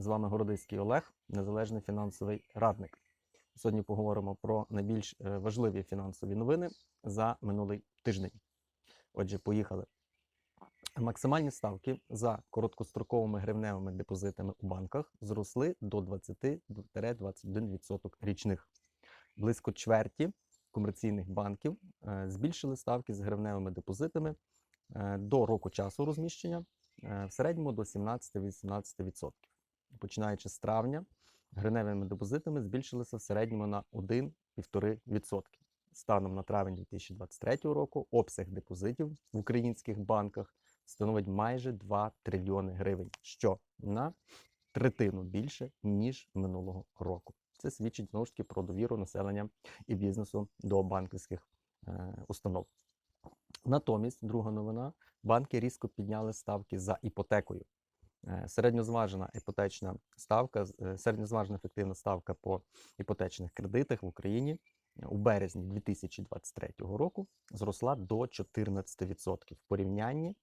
З вами Городиський Олег, незалежний фінансовий радник. Сьогодні поговоримо про найбільш е, важливі фінансові новини за минулий тиждень. Отже, поїхали. Максимальні ставки за короткостроковими гривневими депозитами у банках зросли до 20-21% річних. Близько чверті комерційних банків е, збільшили ставки з гривневими депозитами е, до року часу розміщення в середньому до 17-18%. Починаючи з травня, гривневими депозитами збільшилися в середньому на 1-1,5%. Станом на травень 2023 року обсяг депозитів в українських банках становить майже 2 трильйони гривень, що на третину більше ніж минулого року. Це свідчить знову ж таки про довіру населення і бізнесу до банківських е, установ. Натомість, друга новина: банки різко підняли ставки за іпотекою. Е, Середньозважена іпотечна ставка, е, середньозважена ефективна ставка по іпотечних кредитах в Україні у березні 2023 року зросла до 14% в порівнянні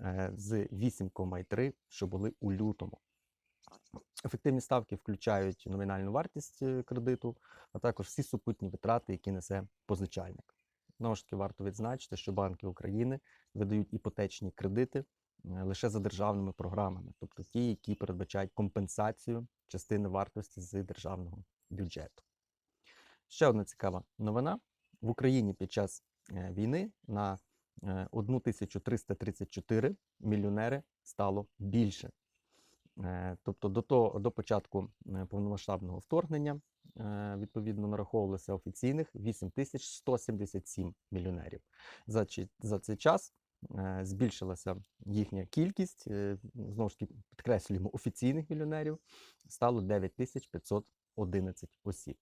е, з 8,3, що були у лютому. Ефективні ставки включають номінальну вартість кредиту, а також всі супутні витрати, які несе позичальник. Знову ж таки, варто відзначити, що банки України видають іпотечні кредити лише за державними програмами, тобто ті, які передбачають компенсацію частини вартості з державного бюджету. Ще одна цікава новина: в Україні під час е, війни на е, 1334 мільйонери стало більше. Е, Тобто до того до початку е, повномасштабного вторгнення е, відповідно нараховувалося офіційних 8177 мільйонерів. За, за цей час е, збільшилася їхня кількість. е, Знову ж таки, підкреслюємо, офіційних мільйонерів стало 9511 осіб.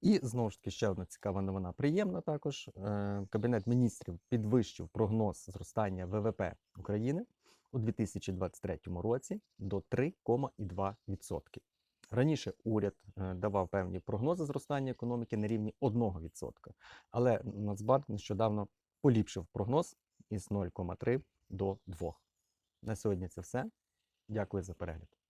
І знову ж таки ще одна цікава новина, приємна також. Е, Кабінет міністрів підвищив прогноз зростання ВВП України у 2023 році до 3,2%. Раніше уряд е, давав певні прогнози зростання економіки на рівні 1%, але Нацбанк нещодавно поліпшив прогноз із 0,3 до 2. На сьогодні це все. Дякую за перегляд.